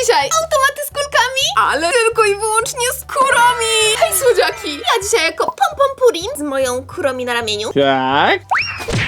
dzisiaj automaty z kulkami, ale tylko i wyłącznie z kurami. Hej, słodziaki! Ja dzisiaj jako pom pom purin z moją kurami na ramieniu. Tak?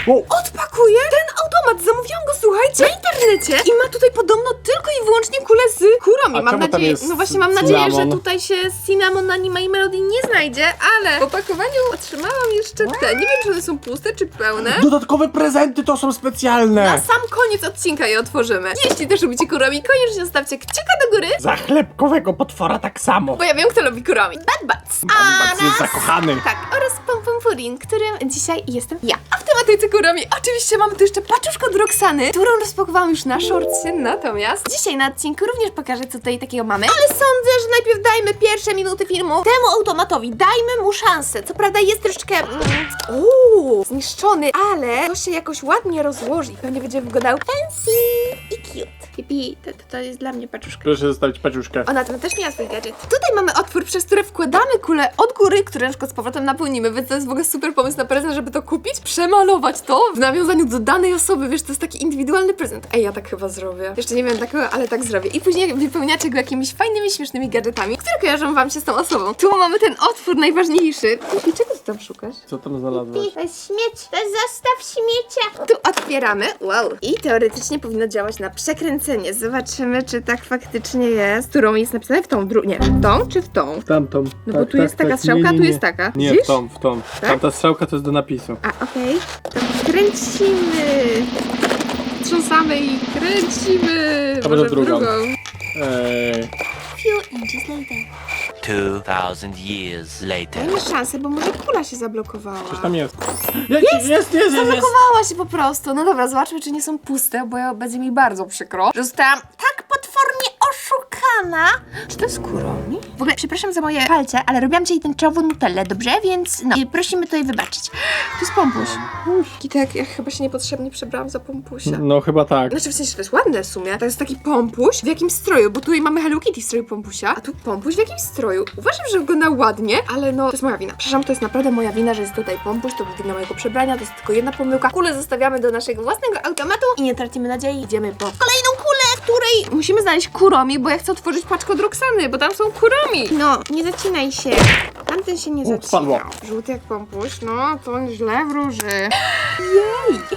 O, Odpakuję ten automat, zamówiłam go, słuchajcie, na internecie i ma tutaj podobno tylko i wyłącznie kule z kurami. A mam czemu tam nadzieję, jest no właśnie mam nadzieję, że tutaj się cinnamon, anima i melody nie znajdzie, ale w opakowaniu otrzymałam jeszcze te. Nie wiem, czy one są puste, czy pełne. dodatkowe prezenty to są Na specjalne. sam koniec odcinka je otworzymy. Jeśli też lubicie kurami, koniecznie zostawcie kciuka do góry, Za chlebkowego potwora tak samo. bo ja wiem, kto lubi kurami. Bad Bats. Bad jest zakochany. Tak, purin, którym dzisiaj jestem ja. A w tematyce kurami oczywiście mamy tu jeszcze paczuszkę od Roxany, którą rozpakowałam już na shortsie, natomiast dzisiaj na odcinku również pokażę, co tutaj takiego mamy. Ale sądzę, że najpierw dajmy pierwsze minuty filmu temu automatowi. Dajmy mu szansę. Co prawda jest troszeczkę... Mm, Uuu, zniszczony, ale to się jakoś ładnie rozłoży. Pewnie będzie wyglądał fancy i cute. Pipi, to, to, to jest dla mnie paczuszka. Proszę zostawić paczuszkę. Ona tam też miała swój gadżet. Tutaj mamy otwór, przez który wkładamy kulę od góry, które na przykład z powrotem napełnimy, więc to jest w ogóle super pomysł na prezent, żeby to kupić, przemalować to w nawiązaniu do danej osoby, wiesz, to jest taki indywidualny prezent. Ej, ja tak chyba zrobię. Jeszcze nie wiem takiego, ale tak zrobię. I później wypełniacie go jakimiś fajnymi, śmiesznymi gadżetami, które kojarzą wam się z tą osobą. Tu mamy ten otwór najważniejszy. I czego ty tam szukasz? Co tam znalazłeś? To jest śmieć. To jest zestaw śmiecia. Tu otwieramy. Wow. I teoretycznie powinno działać na przekręcenie. Zobaczymy, czy tak faktycznie jest. Którą jest napisane? W tą drugą. Nie, w tą czy w tą? W tamtą. No bo tu jest taka strzałka, nie, tu nie, jest taka. Nie, Widzisz? w tą, w tą. Tak? Tamta strzałka to jest do napisu. A, okej. To kręcimy. Trząsamy i kręcimy. Może w drugą. drugą. Eee, Few inches later. 2,000 years later. Dajmy szansę, bo może kula się zablokowała. coś tam jest. Jest, jest, jest, jest, jest. Zablokowała się po prostu. No dobra, zobaczmy, czy nie są puste, bo ja będzie mi bardzo przykro. że Zostałam Tak oszukana. Czy to jest kuromi? W ogóle przepraszam za moje palce, ale robiłam dzisiaj tęczową nutellę, dobrze? Więc no, i prosimy tutaj wybaczyć. To jest pompuś. Kitek, ja chyba się niepotrzebnie przebrałam za pompusia. No chyba tak. Znaczy w sensie, że to jest ładne w sumie. To jest taki pompuś w jakimś stroju, bo tutaj mamy Hello Kitty w stroju pompusia, a tu pompuś w jakimś stroju. Uważam, że wygląda ładnie, ale no to jest moja wina. Przepraszam, to jest naprawdę moja wina, że jest tutaj pompuś, to wina mojego przebrania, to jest tylko jedna pomyłka. Kulę zostawiamy do naszego własnego automatu i nie tracimy nadziei. Idziemy po kolejną kulę, której musimy znaleźć kuromi, bo ja chcę otworzyć paczkę od Roxany, bo tam są kuromi. No, nie zacinaj się. Tamten się nie zacinał. spadło. Żółty jak pompuś, no to źle wróży.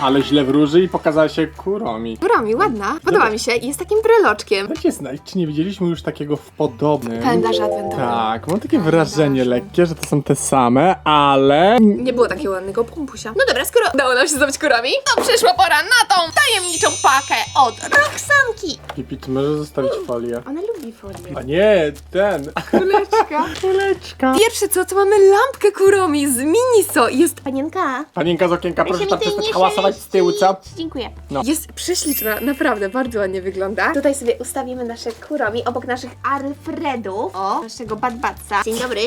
Ale źle wróży i pokazała się kuromi. Kuromi, ładna. Podoba mi się i jest takim breloczkiem. Dajcie znać, czy nie widzieliśmy już takiego w podobnym. Kalendarze adwentowe. Tak, mam takie wrażenie lekkie, że to są te same, ale... Nie było takiego ładnego pompusia. No dobra, skoro udało nam się zdobyć kurami, to przyszła pora na tą tajemniczą pakę od Roxanki. Pipi, ty możesz zostawić folię. Ona lubi folię. A nie, ten. Kuleczka. Kuleczka. Pierwsze co, to mamy lampkę kuromi z Miniso. Jest, Panienka. Panienka z okienka, proszę mi tam przestać hałasować z tyłu, co? Dziękuję. jest prześliczna, naprawdę bardzo ładnie wygląda. Tutaj sobie ustawimy nasze kuromi obok naszych Alfredów. O, naszego Bad Batsa. Dzień dobry.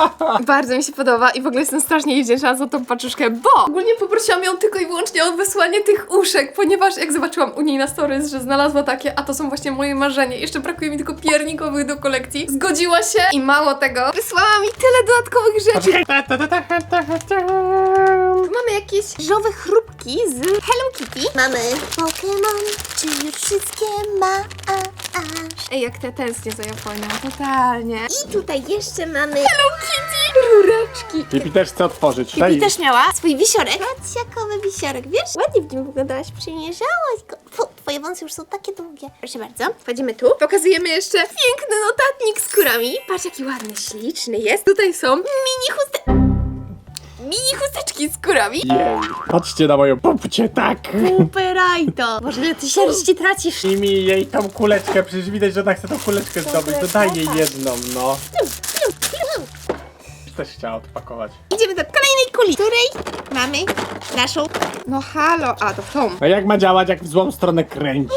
Bardzo mi się podoba i w ogóle jestem strasznie wdzięczna za tą paczuszkę, bo ogólnie poprosiłam ją tylko i wyłącznie o wysłanie tych uszek, ponieważ jak zobaczyłam u niej na stories, że znalazła takie, a to są właśnie moje marzenie, jeszcze brakuje mi tylko piernikowych do kolekcji, zgodziła się i mało tego, wysłała mi tyle dodatkowych rzeczy. Tu mamy jakieś żowe chrupki z Hello Kitty. Mamy Pokémon, czy już wszystkie masz? Ej, jak te tęsknię za Japonią, totalnie. I tutaj jeszcze mamy... Hello Kitty! Rureczki. Pipi też chce otworzyć. Daj. też miała swój wisiorek. Kociakowy wisiorek, wiesz? Ładnie w nim wyglądałaś, przymierzałaś go. Fu, twoje wąsy już są takie długie. Proszę bardzo. Wchodzimy tu, pokazujemy jeszcze piękny notatnik z kurami. Patrz jaki ładny, śliczny jest. Tutaj są mini chuste... Mini chusteczki z kurami. Jej. Patrzcie na moją popcie, tak. Superaj to. Boże, ile ty sierści tracisz. I mi jej tą kuleczkę, przecież widać, że ona chce tą kuleczkę zdobyć, to daj jej jedną, no. Też chciała odpakować. Idziemy do kolejnej kuli, której mamy naszą... No halo, a to w tą. A jak ma działać, jak w złą stronę kręci?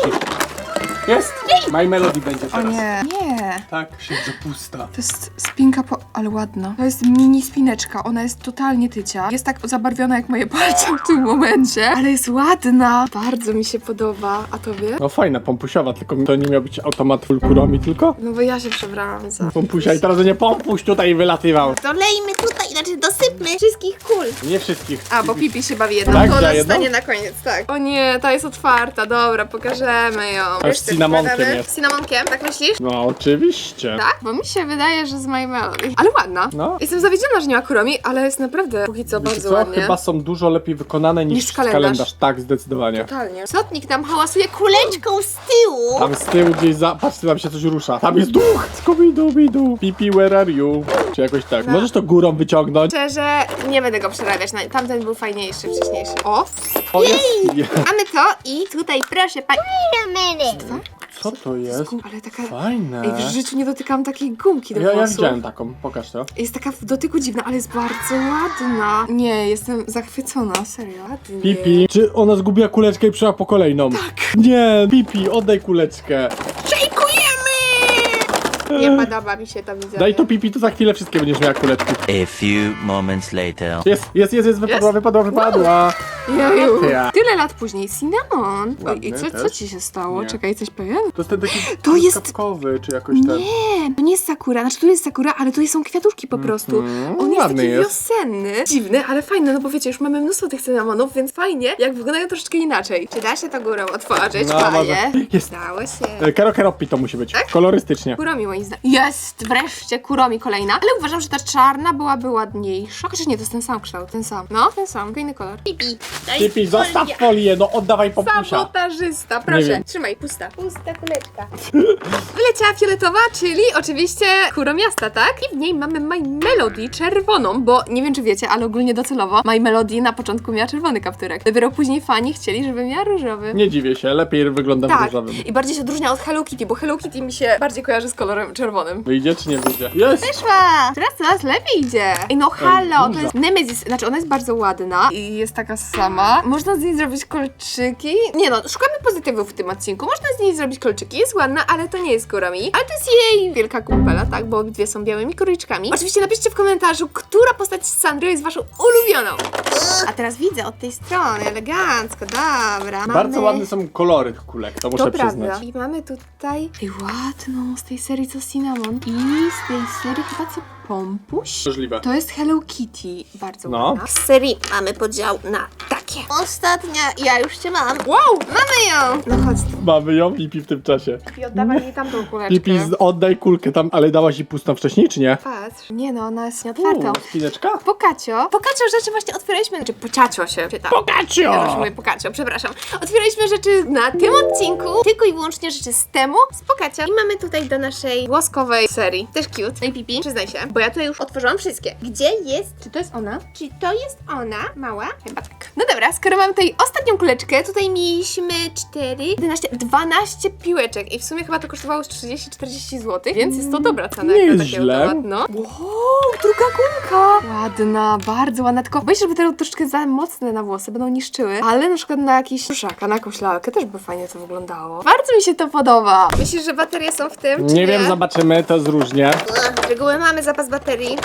Jest! My Melody będzie O teraz. nie. Nie. Tak, siedzę pusta. To jest spinka po... ale ładna. To jest mini spineczka, ona jest totalnie tycia. Jest tak zabarwiona jak moje palce w tym momencie, ale jest ładna. Bardzo mi się podoba. A tobie? No fajna, pompusiowa, tylko to nie miał być automat full kuromi tylko? No bo ja się przebrałam za... Pompusia i teraz nie pompuś tutaj wylatywał. Dolejmy tutaj, znaczy dosypmy wszystkich kul. Nie wszystkich. A, bo Pipi się bawi jedną, Tak, to ona jedną? zostanie na koniec, tak. O nie, ta jest otwarta, dobra, pokażemy ją. Masz Jeszcze cynamonki Próbujemy jest. z cynamonkiem, tak myślisz? No oczywiście. Tak? Bo mi się wydaje, że z My Melody. Ale ładna. No. Jestem zawiedziona, że nie ma kuromi, ale jest naprawdę póki co Wiecie bardzo co? ładnie. Chyba są dużo lepiej wykonane niż, Niż kalendarz. Tak, zdecydowanie. Totalnie. Sotnik nam hałasuje Kuleczką z tyłu. Tam z tyłu gdzieś za... Patrzcie, tam się coś rusza. Tam jest duch! Scooby-Dooby-Doo. Pipi, where are you? Czy jakoś tak. No. Możesz to górą wyciągnąć? Szczerze, nie będę go przerabiać. na- Tamten był fajniejszy, wcześniejszy. O! O, jest! Je- Mamy to i tutaj proszę pani. Co to jest? Ale taka... Fajne. Ej, w życiu nie dotykałam takiej gumki do Ja, ja włosów. widziałem taką. Pokaż to. Jest taka w dotyku dziwna, ale jest bardzo ładna. Nie, jestem zachwycona, serio. Ładnie. Pipi, czy ona zgubiła kuleczkę i przyjęła po kolejną? Tak. Nie, Pipi, oddaj kuleczkę. Nie podoba mi się to widzę. Daj to Pipi, to za chwilę wszystkie będziesz miała kuleczki. A few moments later. Jest, jest, jest, jest, wypadła, wypadła, wypadła. Jeju. Ja. Tyle lat później. Cinnamon. Oj, i co, co też. ci się stało? Nie. Czekaj, coś powiem? To jest ten taki To jest- truskawkowy, czy jakoś ten. Nie, to nie jest sakura. Znaczy, tu jest sakura, ale tu są kwiatuszki po prostu. Mhm, On jest ładny taki jest. wiosenny. Dziwny, ale fajny, no bo wiecie, już mamy mnóstwo tych cynamonów, więc fajnie, jak wyglądają troszeczkę inaczej. Czy da się to górą otworzyć? No, Panie? może. Jest. Dało się. E, Kero Keropi to musi być. Tak? Kolorystycznie. Kuromi moim zdaniem. Jest! Wreszcie Kuromi kolejna. Ale uważam, że ta czarna byłaby ładniejsza. Chociaż nie, to jest ten sam kształt, ten sam. No, ten sam, inny kolor. Pipi. Daj Pipi, zostaw folię, no oddawaj popusia. Sabotażysta, proszę. wiem. Trzymaj, pusta. Pusta kuleczka. Wyleciała fioletowa, czyli oczywiście Kuromiasta, tak? I w niej mamy My Melody czerwoną, bo nie wiem czy wiecie, ale ogólnie docelowo My Melody na początku miała czerwony kapturek. Dopiero później fani chcieli, żeby miała różowy. Nie dziwię się, lepiej wygląda w Tak, różowym. i bardziej się odróżnia od Hello Kitty, bo Hello Kitty mi się bardziej kojarzy z kolorem czerwonym. Wyjdzie czy nie wyjdzie? Jest! Wyszła! Teraz coraz lepiej idzie. Ej, no halo, to jest Nemesis, znaczy ona jest bardzo ładna i jest taka sama. Można z niej zrobić kolczyki. Nie no, szukamy pozytywów w tym odcinku. Można z niej zrobić kolczyki, jest ładna, ale to nie jest Kuromi. Ale to jest jej wielka kumpela, tak? Bo obydwie są białymi króliczkami. Oczywiście napiszcie w komentarzu, która postać z Sandry jest waszą ulubioną. A teraz widzę od tej strony, elegancko, dobra. Bardzo Mamy- ładne są kolory tych kulek, to muszę to przyznać. prawda. I mamy tutaj Ej, ładną z tej serii co Cinnamon. I z tej serii chyba co Pompuś. Możliwe. To jest Hello Kitty, bardzo No. ładna. Z serii mamy podział na takie. Ostatnia, ja już cię mam. Wow, mamy ją! No chodź, Mamy ją Pipi w tym czasie. i oddawaj mi tamtą kuleczkę. Pipi, z- oddaj kulkę tam, ale dałaś jej pustą wcześniej, czy nie? Patrz. Nie no, ona jest nieotwarta. Uuu, spineczka? Pokacio. Pokacio rzeczy właśnie otwieraliśmy, znaczy pociacio się czyta. Ja zawsze Pokacio! mówię pokacio, przepraszam. Otwieraliśmy rzeczy na tym odcinku, tylko i wyłącznie rzeczy z temu, z pokacio. I mamy tutaj do naszej łoskowej serii. Też cute. No i pipi, przyznaj się, bo ja tutaj już otworzyłam wszystkie. Gdzie jest? Czy to jest ona? Czy to jest ona? Mała? Chyba tak. No dobra, skoro mam tutaj ostatnią kuleczkę, tutaj mieliśmy 4, 11, 12 piłeczek i w sumie chyba to kosztowało z 30-40 zł, więc jest to dobra cena. jak na takie Nieźle. automat, No. Wow, druga gumka! Ładna, bardzo ładna, tylko boję się, żeby te troszeczkę za mocne na włosy, będą niszczyły, ale na przykład na jakiś suszaka, na jakąś lalkę też by fajnie to wyglądało. Bardzo mi się to podoba. Myślisz, że baterie są w tym, czy Nie wiem, zobaczymy, to jest różnie. Z reguły mamy zapas baterii,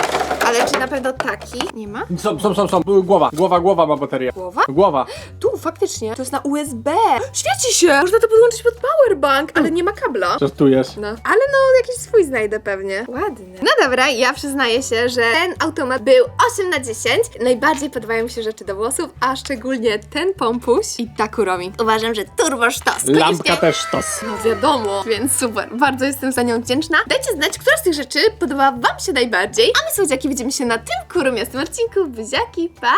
ale czy na pewno taki? Nie ma? Są, są, są, są. Głowa, głowa, głowa ma baterię. Głowa? Głowa. Tu, faktycznie. To jest na USB. Świeci się! Można to podłączyć pod powerbank, ale nie ma kabla. Żartujesz. No, ale no jakiś swój znajdę pewnie. Ładny. No dobra, ja przyznaję się, że ten automat był 8 na 10. Najbardziej podobają mi się rzeczy do włosów, a szczególnie ten pompuś i ta kuromi. Uważam, że turbo sztos. Lampka też sztos. No wiadomo, więc super. Bardzo jestem za nią wdzięczna. Dajcie znać, która z tych rzeczy podoba wam się najbardziej. A my, słodziaki, widzimy się na tym kuromiastym odcinku. Buziaki, pa!